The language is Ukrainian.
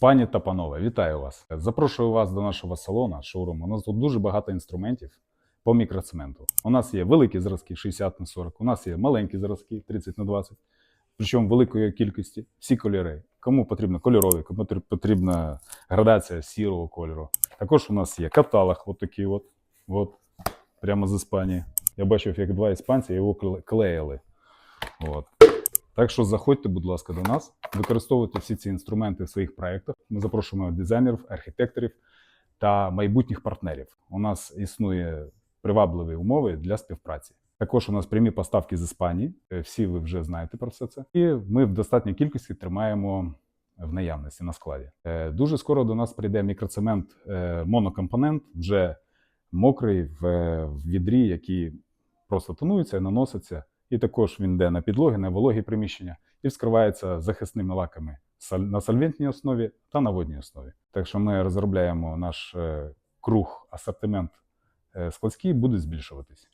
Пані та панове, вітаю вас! Запрошую вас до нашого салона, шоуруму. У нас тут дуже багато інструментів по мікроцементу. У нас є великі зразки 60 на 40, у нас є маленькі зразки 30 на 20, причому великої кількості, всі кольори. Кому потрібно кольорові, кому потрібна градація сірого кольору. Також у нас є каталог, от такий от, от, прямо з Іспанії. Я бачив, як два іспанці його клеїли. От. Так що заходьте, будь ласка, до нас, використовуйте всі ці інструменти в своїх проєктах. Ми запрошуємо дизайнерів, архітекторів та майбутніх партнерів. У нас існує привабливі умови для співпраці. Також у нас прямі поставки з Іспанії. Е, Всі ви вже знаєте про все це. І ми в достатній кількості тримаємо в наявності на складі. Е, Дуже скоро до нас прийде мікроцемент е, монокомпонент, вже мокрий в, в відрі, який просто тонується і наноситься. І також він йде на підлоги, на вологі приміщення і вскривається захисними лаками на сольвентній основі та на водній основі. Так що ми розробляємо наш е, круг асортимент е, складський, буде збільшуватись.